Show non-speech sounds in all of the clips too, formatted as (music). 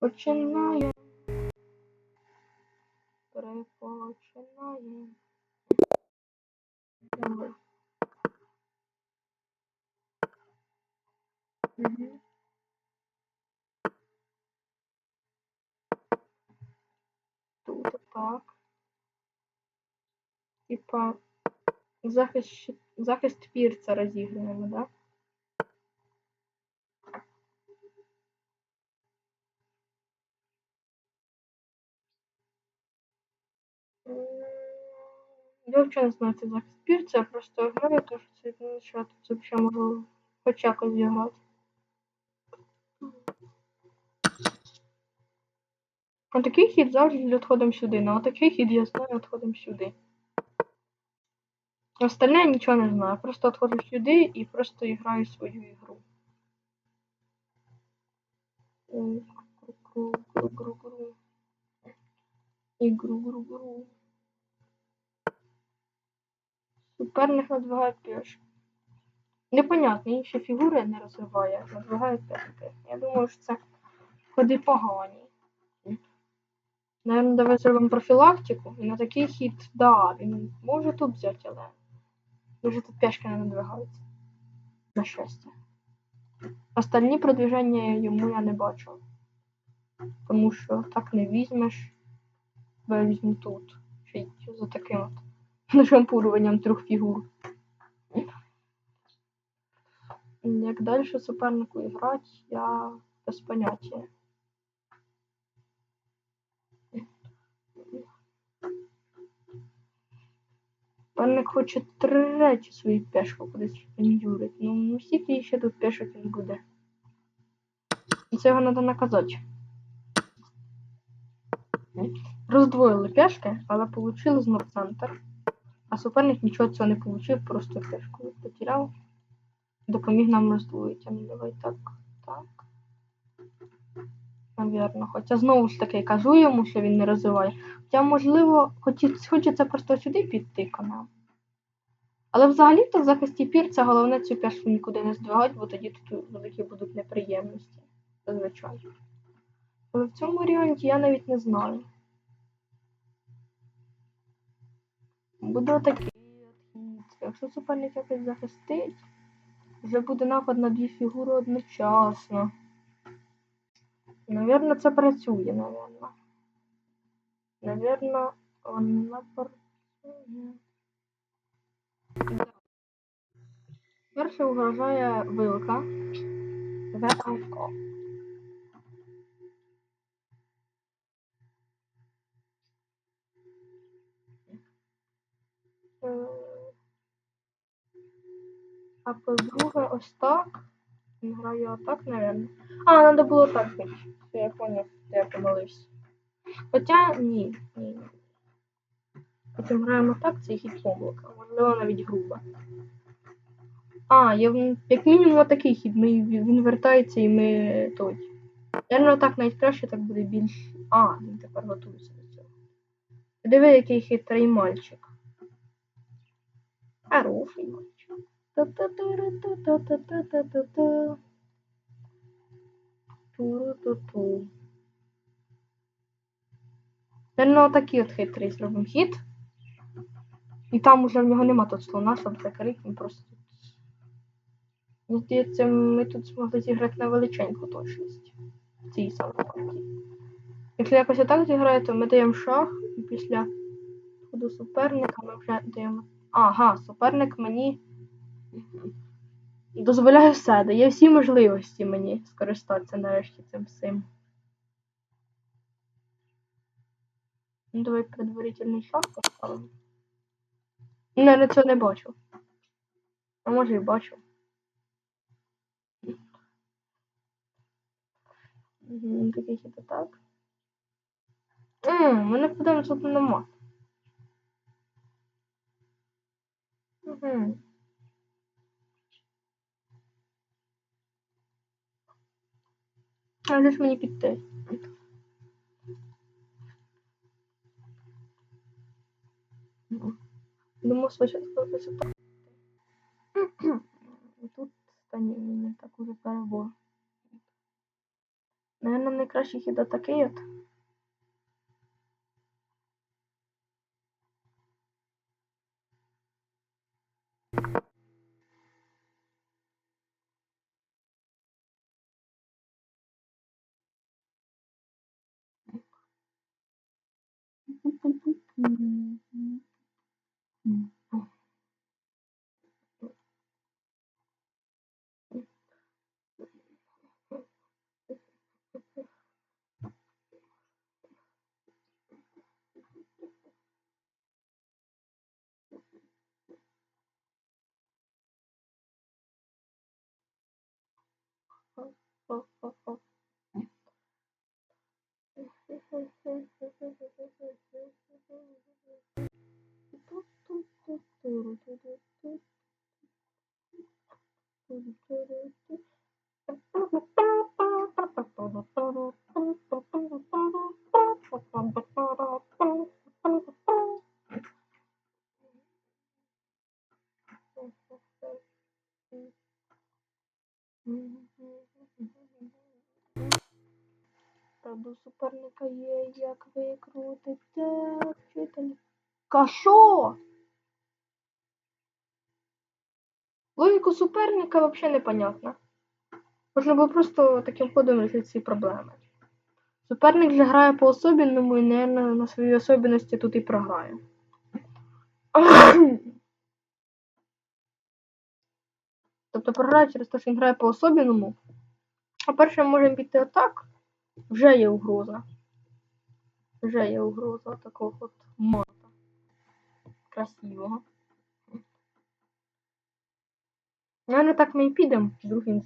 Починаємо. Перепочинаємо. Давай. Тут так. Типа захист, захист пірця розіграємо, да? Я не знаю, це захист пірця, я просто граю, то що це ну, що тут взагалі можу хоч якось зіграти. А такий хід завжди відходимо сюди, ну а такий хід я знаю, відходимо сюди. Остальне я нічого не знаю, просто відходжу сюди і просто граю свою ігру. М, гру, Суперник надвигає пішки. Непонятно, інші фігури не розвиває, надвигає пішки. Я думаю, що це ходи погані. Наверно, давай зробимо профілактику. І на такий хід, да, він може тут взяти, але дуже тут пішки не надвигаються. На щастя. Остальні продвиження йому я не бачу. Тому що так не візьмеш. Бо я візьму тут. Й за таким от нашампуруванням трьох фігур. Як далі супернику грати, я без поняття. Суперник хоче третю свою пешку кудись пендюрить. Ну, скільки ще тут пешок він буде. І це його треба наказати. Роздвоїли пешки, але отримали знов центр. А суперник нічого цього не отримав, просто пешку потеряв. Допоміг нам роздвоїти. Ну давай так, так. Навірно. Хоча знову ж таки кажу йому, що він не розвиває. Хоча, можливо, хочеться просто сюди піти канал. Але взагалі-то в захисті пір це головне цю пешку нікуди не здвигати, бо тоді тут великі будуть неприємності. Зазвичай. Але в цьому варіанті я навіть не знаю. Буде отакий хід. Якщо суперник якось захистить, вже буде напад на дві фігури одночасно. Навірно, це працює, навірно. Навірно, вона працює. Перше угрожає вилка. ВАВК. Ось так. Він грає отак, напевно. А, треба було так. Все, я поняв, де я помилився. Хоча ні, ні. Потім граємо так, це хід помилка. Можливо, навіть грубо. А, в- як мінімум отакий хід. Ми, він вертається і ми той. Наверно, так навіть краще, так буде більш. А, він тепер готується до цього. Диви, який хитрий мальчик. Хороший мальчик. Ту-ру-ту-ту. Наверно, отакий от хитрий зробимо хід. І там уже в нього нема тут слона, щоб закрити, він просто тут. Мені здається, ми тут змогли зіграти на величеньку точність. В цій самій партії. Якщо якось отак зіграє, то ми даємо шах, і після ходу суперника ми вже даємо. Ага, суперник мені дозволяє все, дає всі можливості мені скористатися нарешті цим всім. Ну, давай предварительний шаг поставимо. Не, на цього не бачу. А може і бачу. Такий хід так. Ммм, ми не подаємо тут на мат. А де ж мені піти? Ну, Думаю, спочатку якось так. Тут та ні, ні, не так уже перебор. Наверное, найкращий хід такий от. Oh, oh, oh. Правда, суперника є як викрутиться вчитель. Кашо? Логіку суперника взагалі непонятна. Можна було просто таким ходом рішити ці проблеми. Суперник же грає по особенному і, наверное, на свої особенності тут і програє. (coughs) тобто програє через те, що він грає по особенному. А перше ми можемо піти отак. Вже є угроза. Вже є угроза такого от мата. Красивого. Наверно, так ми і підемо, вдруг він.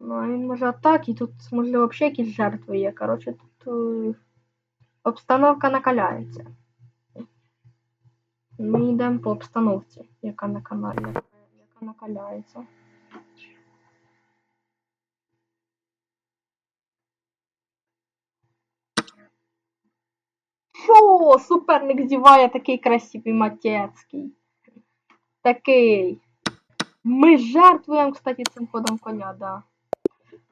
Ну, а він може атак, і тут, можливо, взагалі якісь жертви є. Коротше, тут е, обстановка накаляється. Ми йдемо по обстановці, яка на каналі, яка, яка накаляється. Що? Суперник зіває такий красивий матецький. Такий. Ми жертвуємо, кстати, цим ходом коня, да.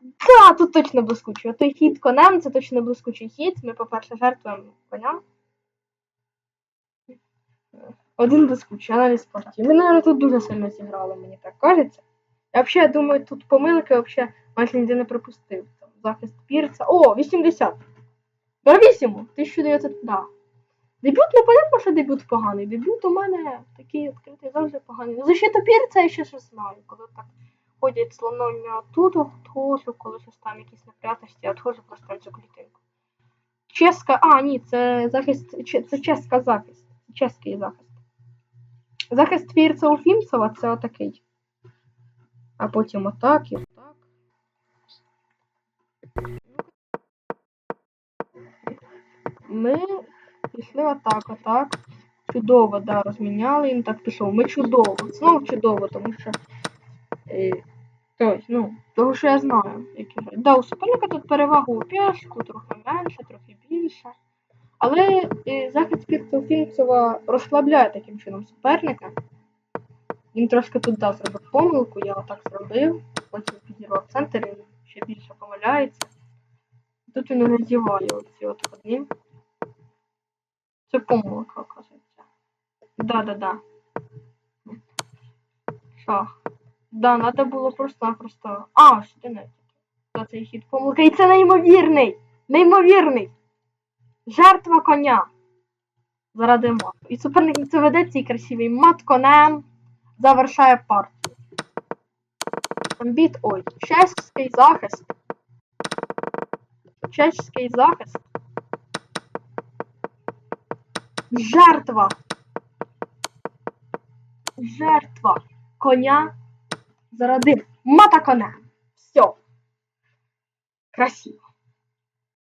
Да, тут точно блискучий. Той хід конем це точно блискучий хід. Ми, по-перше, жертвуємо коня. Один блискучий, аналіз партії. Ми, мабуть, тут дуже сильно зіграли, мені так кажеться. Я взагалі думаю, тут помилки взагалі майже ніде не пропустив. Там, захист пірця. О, 80. Бравісімо! 1900, да. Дебют, ну понятно, що дебют поганий. Дебют у мене такий відкритий завжди поганий. Ну, защита пірця я ще щось знаю, коли так ходять слоновня тут, отходжу, коли щось там якісь неприятності, відходжу просто цю клітинку. Ческа, а, ні, це захист, це ческа захист. Чеський захист. Захист пірця у Фімцева це отакий. А потім отак і отак. Ми пішли отак, отак. Чудово, да, розміняли, він так пішов. Ми чудово. Знову чудово, тому що. Той, ну, того, що я знаю, які гри. Да, у суперника тут перевага у пішку, трохи менше, трохи більше. Але е, захист Фінцева розслабляє таким чином суперника. Він трошки тут да, зробив помилку, я отак зробив, потім підірвав центр, він ще більше помиляється. Тут він не зіває оці от ходи. Це помилка, оказується. Да-да-да. Шах. Да, надо було просто-напросто. А, що не. За цей хід помилка. І це неймовірний! Неймовірний! Жертва коня. Заради мату. І суперник це веде цей красивий мат конем. Завершає партію. Амбіт, ой, чеський захист. Чеський захист. Жертва. Жертва коня заради мата коня. Все. Красиво.